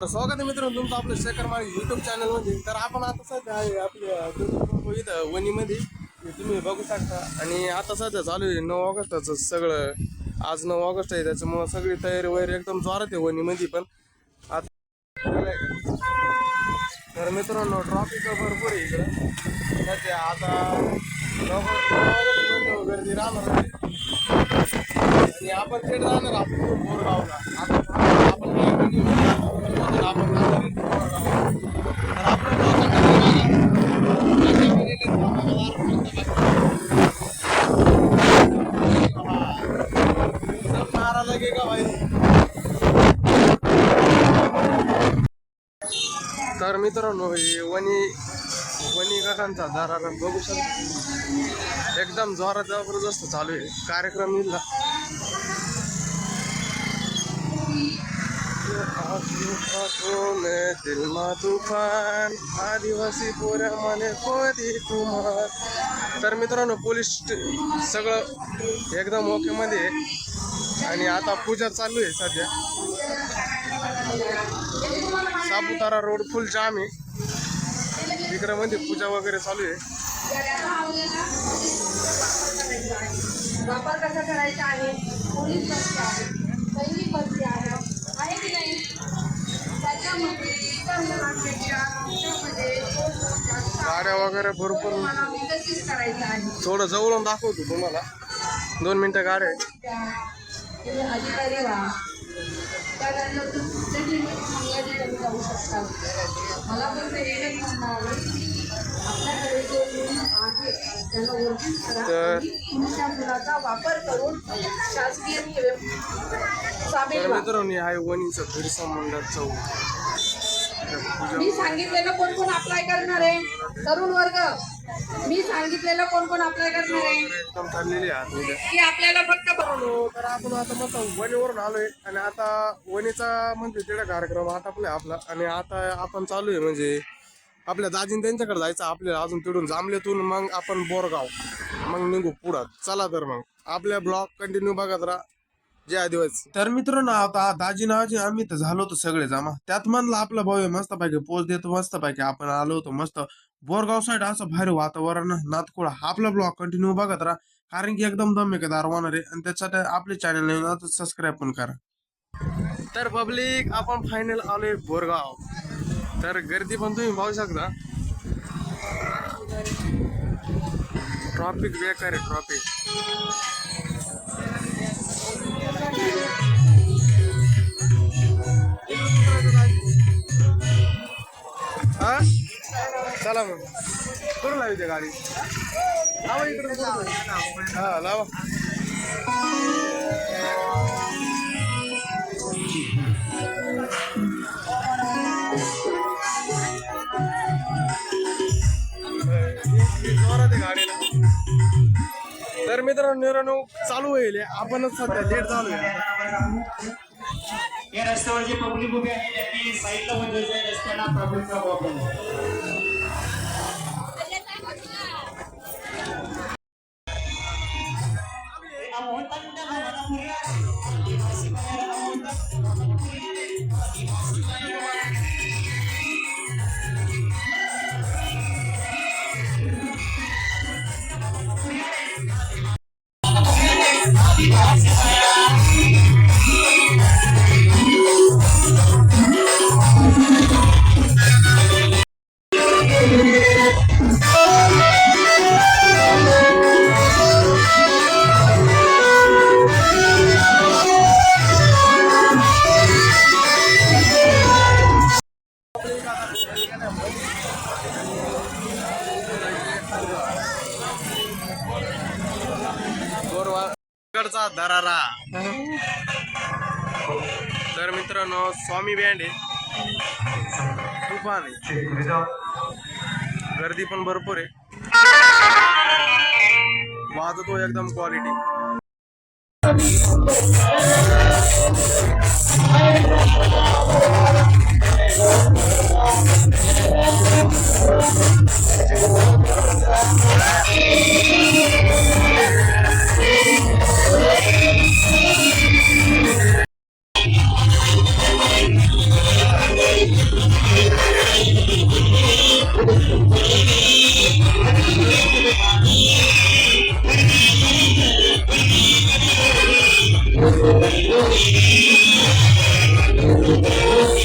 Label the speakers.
Speaker 1: तर स्वागत आहे मित्रांनो तुमचं आपलं शेखर माळी युट्यूब चॅनलमध्ये तर आपण आता सध्या आहे आपल्या दुर्गापूर इथं वणीमध्ये. हे तुम्ही बघू शकता. आणि आता सध्या चालू आहे नऊ ऑगस्टाचं सगळं. आज नऊ ऑगस्ट आहे त्याच्यामुळं सगळी तयारी वगैरे एकदम जोरात आहे वणीमध्ये पण. आता तर मित्रांनो ट्रॉफिक भरपूर आहे इकडं. सध्या आता नऊ गर्दी राहणार आणि आपण थेट जाणार आपण बोरगावला आता आपण तर मित्रांनो हे वणी वणी काकांचा दारा बघू शकतो एकदम जोरात जबरदस्त चालू आहे. कार्यक्रम दिला मा तुफान. आदिवासी पोऱ्या मने कोदी कुमार. तर मित्रांनो पोलीस सगळं एकदम ओके मध्ये आहे. आणि आता पूजा चालू आहे सध्या. सापुतारा रोड फुल जाम आहे. इकडे मध्ये पूजा वगैरे चालू आहे.
Speaker 2: त्याच्यामध्ये
Speaker 1: गाड्या वगैरे भरपूर.
Speaker 2: मला विकसित करायचं आहे
Speaker 1: थोडं जवळून दाखवतो तुम्हाला. दोन मिनिटं गाड्या आहेत.
Speaker 2: त्या तुम्ही अधिकारी व्हा त्यानंतर चांगल्या ठिकाणी जाऊ शकता मला एकच म्हणणं
Speaker 1: तर-
Speaker 2: वापर करून शासकीय
Speaker 1: मित्रांनो वणीचं बिरसा चौक.
Speaker 2: मी सांगितलेलं कोण कोण अप्लाय करणार आहे? तरुण वर्ग. मी सांगितलेलं कोण कोण अप्लाय करणार आहे?
Speaker 1: एकदम चाललेली.
Speaker 2: की आपल्याला फक्त
Speaker 1: तर आपण आता मस्त वणीवरून आलोय. आणि आता वणीचा म्हणजे तिकडे कार्यक्रम आटापलाय आपला. आणि आता आपण चालू आहे म्हणजे आपल्या दाजीन त्यांच्याकडे जायचं आपल्याला अजून तिडून जांभलेतून मग आपण बोरगाव. मग निघू पुढं. चला तर मग. आपल्या ब्लॉग कंटिन्यू बघत राहा. जय आदिवासी. तर मित्रांनो आता दाजी नावाचे आम्ही तर झालो होतो सगळे जमा. त्यात म्हणलं आपला भाऊ आहे मस्त पैकी पोच देतो मस्त पैकी आपण आलो होतो मस्त. बोरगाव साईड असं भारी वातावरण नातकुळा. आपला ब्लॉग कंटिन्यू बघत राहा. कारण की एकदम दमेकेदार होणार आहे. आणि त्याच्यासाठी आपले चॅनल सबस्क्राईब पण करा. तर पब्लिक आपण फायनल आलोय बोरगाव. तर गर्दी पण तुम्ही पाहू शकता. ट्रॉफिक बेकार आहे ट्रॉफिक चला मग. करू लावी त्या गाडी. लावा इकडे हा लावा. तर मित्रांनो निवडणूक चालू होईल आपणच सध्या लेट चालू आहे
Speaker 3: या रस्त्यावर म्हणजे जे पब्लिक उभे आहे. त्यांनी साईडला बदलायचं आहे रस्त्याला प्रॉब्लेमचा प्रॉब्लेम
Speaker 1: आहे. Yes. तिकडचा दरारा. तर मित्रांनो स्वामी बँड आहे. तुफान आहे गर्दी पण भरपूर आहे. वाजतो एकदम क्वालिटी Oh,